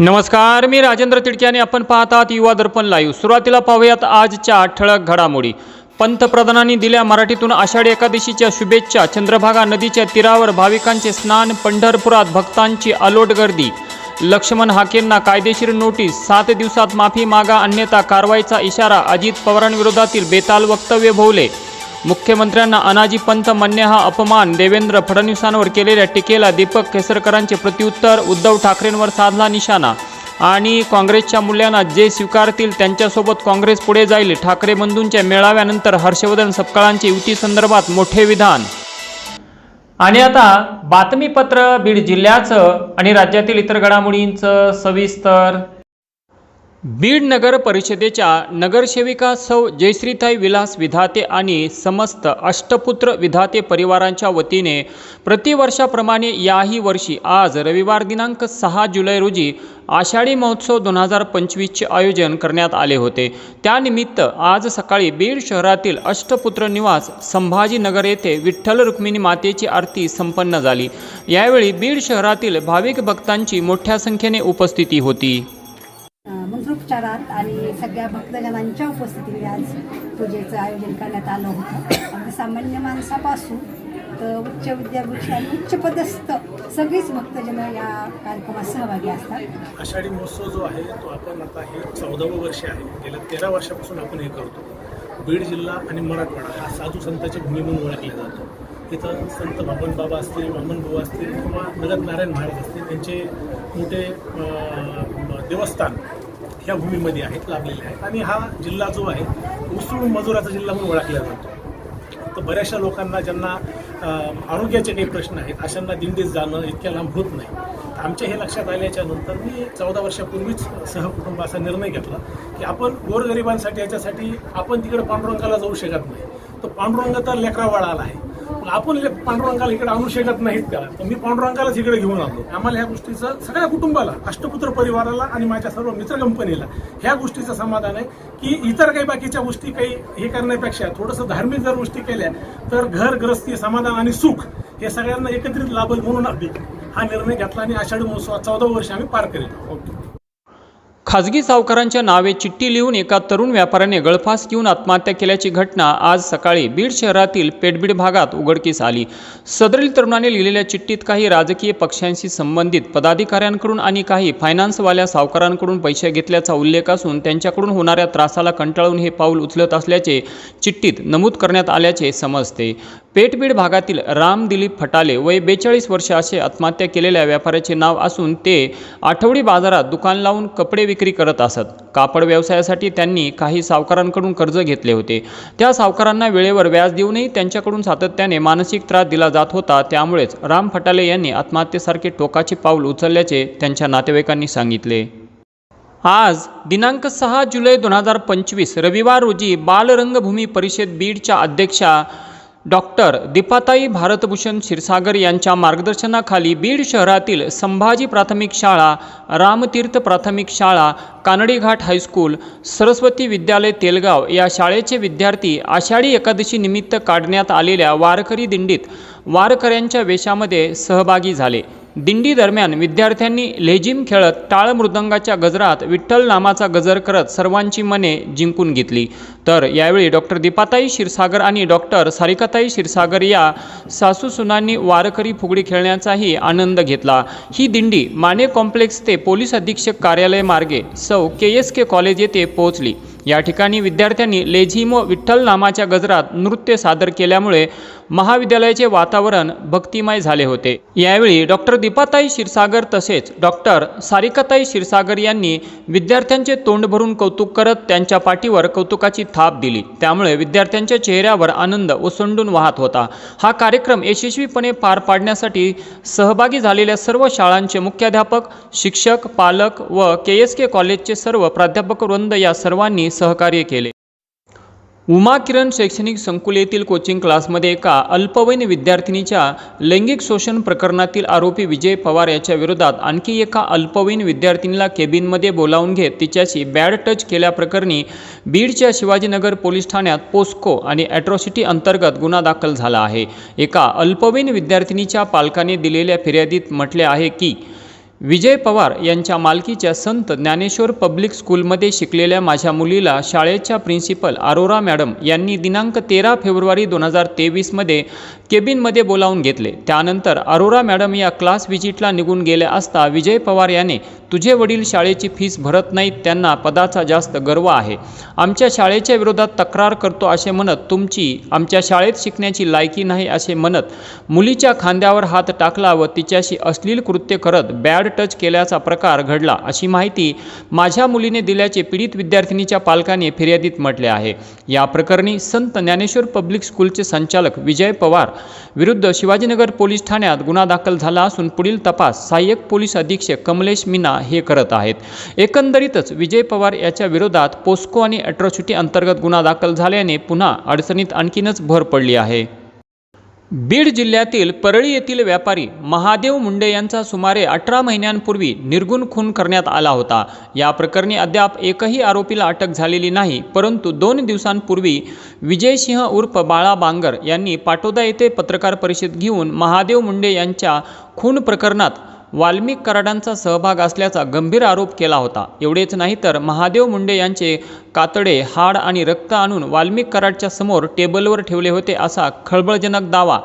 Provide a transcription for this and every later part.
नमस्कार मी राजेंद्र तिडके आणि आपण पाहतात युवा दर्पण लाईव्ह सुरुवातीला पाहूयात आजच्या ठळक घडामोडी. पंतप्रधानांनी दिल्या मराठीतून आषाढी एकादशीच्या शुभेच्छा चंद्रभागा नदीच्या तीरावर भाविकांचे स्नान पंढरपुरात भक्तांची अलोट गर्दी. लक्ष्मण हाकेंना कायदेशीर नोटीस सात दिवसात माफी मागा अन्यथा कारवाईचा इशारा अजित पवारांविरोधातील बेताल वक्तव्य भोवले. मुख्यमंत्र्यांना अनाजी पंत म्हणणे हा अपमान देवेंद्र फडणवीसांवर केलेल्या टीकेला दीपक केसरकरांचे प्रत्युत्तर उद्धव ठाकरेंवर साधला निशाणा. आणि काँग्रेसच्या मूल्यांना जे स्वीकारतील त्यांच्यासोबत काँग्रेस पुढे जाईल ठाकरे बंधूंच्या मेळाव्यानंतर हर्षवर्धन सपकाळांचे युती संदर्भात मोठे विधान. आणि आता बातमीपत्र बीड जिल्ह्याचं आणि राज्यातील इतर घडामोडींचं सविस्तर बीड नगर परिषदेच्या नगरसेविका सौ जयश्रीताई विलास विधाते आणि समस्त अष्टपुत्र विधाते परिवारांच्या वतीने प्रतिवर्षाप्रमाणे याही वर्षी आज रविवार दिनांक सहा जुलै रोजी आषाढी महोत्सव दोन हजार पंचवीसचे आयोजन करण्यात आले होते. त्यानिमित्त आज सकाळी बीड शहरातील अष्टपुत्र निवास संभाजीनगर येथे विठ्ठल रुक्मिणी मातेची आरती संपन्न झाली. यावेळी बीड शहरातील भाविक भक्तांची मोठ्या संख्येने उपस्थिती होती. आकारात आणि सगळ्या भक्तजनांच्या उपस्थितीत आज पूजेचं आयोजन करण्यात आलं होतं. अगदी सामान्य माणसापासून तर उच्च विद्यापीठ आणि उच्च पदस्थ सगळीच भक्तजन या कार्यक्रमात सहभागी असतात. आषाढी महोत्सव जो आहे तो आपण आता हे चौदावं वर्ष आहे. गेल्या तेरा वर्षापासून आपण हे करतो. बीड जिल्हा आणि मराठवाडा हा साधू संताची भूमी म्हणून ओळखला जातो. तिथं संत बाबन बाबा असतील वामन भाऊ असतील किंवा नगद नारायण महाराज असतील त्यांचे मोठे देवस्थान त्या भूमीमध्ये आहेत लाभलेले आहेत. आणि हा जिल्हा जो आहे उसळून मजुराचा जिल्हा म्हणून ओळखला जातो. तर बऱ्याचशा लोकांना ज्यांना आरोग्याचे काही प्रश्न आहेत अशांना दिंडीत जाणं इतक्या लांब होत नाही. आमच्या हे लक्षात आल्याच्यानंतर मी चौदा वर्षापूर्वीच सहकुटुंब असा निर्णय घेतला की आपण गोरगरिबांसाठी याच्यासाठी आपण तिकडे पांडुरंगाला जाऊ शकत नाही. तर पांडुरंग तर लेकरावाडा आला आहे. आपण पांडुरंगाला इकडे आणू शकत नाहीत त्याला तर मी पांडुरंगालाच इकडे घेऊन आलो. आम्हाला ह्या गोष्टीचं सगळ्या कुटुंबाला अष्टपुत्र परिवाराला आणि माझ्या सर्व मित्र कंपनीला ह्या गोष्टीचं समाधान आहे की इतर काही बाकीच्या गोष्टी काही हे करण्यापेक्षा थोडंसं धार्मिक जर गोष्टी केल्या तर घर ग्रस्ती समाधान आणि सुख हे सगळ्यांना एकत्रित लाभल म्हणून हा निर्णय घेतला आणि आषाढी महोत्सवात चौदा वर्ष आम्ही पार करेल ओके. खाजगी सावकारांच्या नावे चिठ्ठी लिहून एका तरुण व्यापाऱ्याने गळफास घेऊन आत्महत्या केल्याची घटना आज सकाळी बीड शहरातील पेटबीड भागात उघडकीस आली. सदरील तरुणाने लिहिलेल्या चिठ्ठीत काही राजकीय पक्षांशी संबंधित पदाधिकाऱ्यांकडून आणि काही फायनान्सवाल्या सावकारांकडून पैसे घेतल्याचा उल्लेख असून त्यांच्याकडून होणाऱ्या त्रासाला कंटाळून हे पाऊल उचलत असल्याचे चिठ्ठीत नमूद करण्यात आल्याचे समजते. पेटबीड भागातील राम दिलीप फटाले वय बेचाळीस वर्ष असे आत्महत्या केलेल्या व्यापाऱ्याचे नाव असून ते आठवडी बाजारात दुकान लावून कपडे विक विक्री करत असत. कापड व्यवसायासाठी त्यांनी काही सावकारांकडून कर्ज घेतले होते. त्या सावकारांना वेळेवर व्याज देऊनही त्यांच्याकडून सातत्याने मानसिक त्रास दिला जात होता. त्यामुळेच राम फटाले यांनी आत्महत्येसारखे टोकाचे पाऊल उचलल्याचे त्यांच्या नातेवाईकांनी सांगितले. आज दिनांक सहा जुलै दोन हजार पंचवीस रविवार रोजी बालरंगभूमी परिषद बीडच्या अध्यक्षा डॉक्टर दीपाताई भारतभूषण क्षीरसागर यांच्या मार्गदर्शनाखाली बीड शहरातील संभाजी प्राथमिक शाळा रामतीर्थ प्राथमिक शाळा कानडीघाट हायस्कूल सरस्वती विद्यालय तेलगाव या शाळेचे विद्यार्थी आषाढी एकादशी निमित्त काढण्यात आलेल्या वारकरी दिंडीत वारकऱ्यांच्या वेशामध्ये सहभागी झाले. दिंडी दरम्यान विद्यार्थ्यांनी लेझिम खेळत टाळ मृदंगाच्या गजरात विठ्ठल नामाचा गजर करत सर्वांची मने जिंकून घेतली. तर यावेळी डॉक्टर दीपाताई क्षीरसागर आणि डॉक्टर सारिकाताई क्षीरसागर या सासू सुनांनी वारकरी फुगडी खेळण्याचाही आनंद घेतला. ही दिंडी माने कॉम्प्लेक्स ते पोलीस अधीक्षक कार्यालय मार्गे सौ के एस के कॉलेज येथे पोहोचली. या ठिकाणी विद्यार्थ्यांनी लेझिमो विठ्ठल नामाच्या गजरात नृत्य सादर केल्यामुळे महाविद्यालयाचे वातावरण भक्तिमय झाले होते. यावेळी डॉक्टर दीपाताई क्षीरसागर तसेच डॉक्टर सारिकाताई क्षीरसागर यांनी विद्यार्थ्यांचे तोंड भरून कौतुक करत त्यांच्या पाठीवर कौतुकाची थाप दिली. त्यामुळे विद्यार्थ्यांच्या चेहऱ्यावर आनंद ओसंडून वाहत होता. हा कार्यक्रम यशस्वीपणे पार पाडण्यासाठी सहभागी झालेल्या सर्व शाळांचे मुख्याध्यापक शिक्षक पालक व के एस के कॉलेजचे सर्व प्राध्यापक वृंद या सर्वांनी सहकार्य केले. उमा किरण शैक्षणिक संकुल येथील कोचिंग क्लासमध्ये एका अल्पवयीन विद्यार्थिनीच्या लैंगिक शोषण प्रकरणातील आरोपी विजय पवार याच्या विरोधात आणखी एका अल्पवयीन विद्यार्थिनीला केबिनमध्ये बोलावून घेत तिच्याशी बॅड टच केल्याप्रकरणी बीडच्या शिवाजीनगर पोलीस ठाण्यात पोस्को आणि ॲट्रॉसिटी अंतर्गत गुन्हा दाखल झाला आहे. एका अल्पवयीन विद्यार्थिनीच्या पालकाने दिलेल्या फिर्यादीत म्हटले आहे की विजय पवार यांच्या मालकीच्या संत ज्ञानेश्वर पब्लिक स्कूलमध्ये शिकलेल्या माझ्या मुलीला शाळेच्या प्रिन्सिपल अरोरा मॅडम यांनी दिनांक तेरा फेब्रुवारी दोन हजार तेवीसमध्ये केबिनमध्ये बोलावून घेतले. त्यानंतर अरोरा मॅडम या क्लास व्हिजिटला निघून गेल्या असता विजय पवार याने तुझे वडील शाळेची फीस भरत नाहीत त्यांना पदाचा जास्त गर्व आहे. आमच्या शाळेच्या विरोधात तक्रार करतो असे म्हणत तुमची आमच्या शाळेत शिकण्याची लायकी नाही असे म्हणत मुलीच्या खांद्यावर हात टाकला व तिच्याशी अश्लील कृत्य करत बॅड टच केल्याचा प्रकार घडला अशी माहिती माझ्या मुलीने दिल्याचे पीडित विद्यार्थिनीच्या पालकाने फिर्यादीत म्हटले आहे. या प्रकरणी संत ज्ञानेश्वर पब्लिक स्कूलचे संचालक विजय पवार विरुद्ध शिवाजीनगर पोलीस ठाण्यात गुन्हा दाखल झाला असून पुढील तपास सहाय्यक पोलीस अधीक्षक कमलेश मीना हे करत आहेत. एकंदरीतच विजय पवार याच्या विरोधात पोस्को आणि अॅट्रॉसिटी अंतर्गत गुन्हा दाखल झाल्याने पुन्हा अडचणीत आणखीनच भर पडली आहे. बीड जिल्ह्यातील परळी येथील व्यापारी महादेव मुंडे यांचा सुमारे अठरा महिन्यांपूर्वी निर्गुण खून करण्यात आला होता. या प्रकरणी अद्याप एकही आरोपीला अटक झालेली नाही परंतु दोन दिवसांपूर्वी विजयसिंह उर्फ बाळा बांगर यांनी पाटोदा येथे पत्रकार परिषद घेऊन महादेव मुंडे यांच्या खून प्रकरणात वाल्मिक कराडांचा सहभाग असल्याचा गंभीर आरोप केला होता. एवढेच नाही तर महादेव मुंडे यांचे कातडे हाड आणि रक्त आणून वाल्मिक कराडच्या समोर टेबलवर ठेवले होते असा खळबळजनक दावा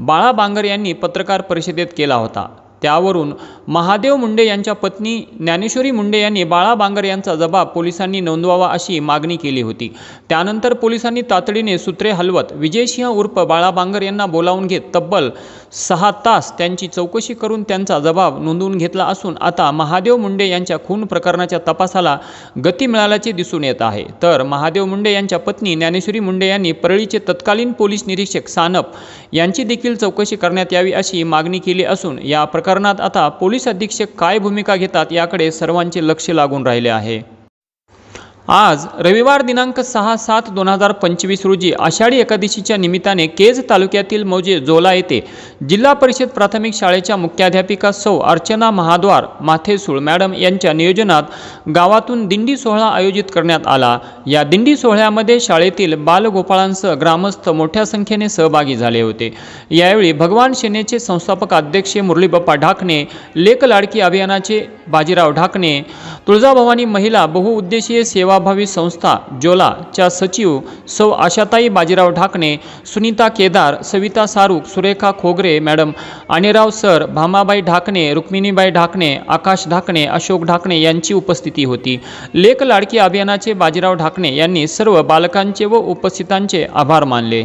बाळा बांगर यांनी पत्रकार परिषदेत केला होता. त्यावरून महादेव मुंडे यांच्या पत्नी ज्ञानेश्वरी मुंडे यांनी बाळा बांगर यांचा जबाब पोलिसांनी नोंदवावा अशी मागणी केली होती. त्यानंतर पोलिसांनी तातडीने सूत्रे हलवत विजयसिंह उर्फ बाळा बांगर यांना बोलावून घेत तब्बल सहा तास त्यांची चौकशी करून त्यांचा जबाब नोंदवून घेतला असून आता महादेव मुंडे यांच्या खून प्रकरणाच्या तपासाला गती मिळाल्याचे दिसून येत आहे. तर महादेव मुंडे यांच्या पत्नी ज्ञानेश्वरी मुंडे यांनी परळीचे तत्कालीन पोलीस निरीक्षक सानप यांची देखील चौकशी करण्यात यावी अशी मागणी केली असून या प्रकरणात आता पोलीस अधीक्षक काय भूमिका घेतात याकडे सर्वांचे लक्ष लागून राहिले आहे. आज रविवार दिनांक सहा सात दोन हजार पंचवीस रोजी आषाढी एकादशीच्या निमित्ताने केज तालुक्यातील मौजे जोला येथे जिल्हा परिषद प्राथमिक शाळेच्या मुख्याध्यापिका सौ अर्चना महाद्वार माथेसूळ मॅडम यांच्या नियोजनात गावातून दिंडी सोहळा आयोजित करण्यात आला. या दिंडी सोहळ्यामध्ये शाळेतील बालगोपाळांसह ग्रामस्थ मोठ्या संख्येने सहभागी झाले होते. यावेळी भगवान सेनेचे संस्थापक अध्यक्ष मुरलीबाप्पा ढाकणे लेक लाडकी अभियानाचे बाजीराव ढाकणे तुळजाभवानी महिला बहुउद्देशीय सेवा सेवाभावी संस्था जोलाच्या सचिव सौ आशाताई बाजीराव ढाकणे सुनीता केदार सविता सारूक सुरेखा खोगरे मॅडम आणेराव सर भामाबाई ढाकणे रुक्मिणीबाई ढाकणे आकाश ढाकणे अशोक ढाकणे यांची उपस्थिती होती. लेक लाडकी अभियानाचे बाजीराव ढाकणे यांनी सर्व बालकांचे व उपस्थितांचे आभार मानले.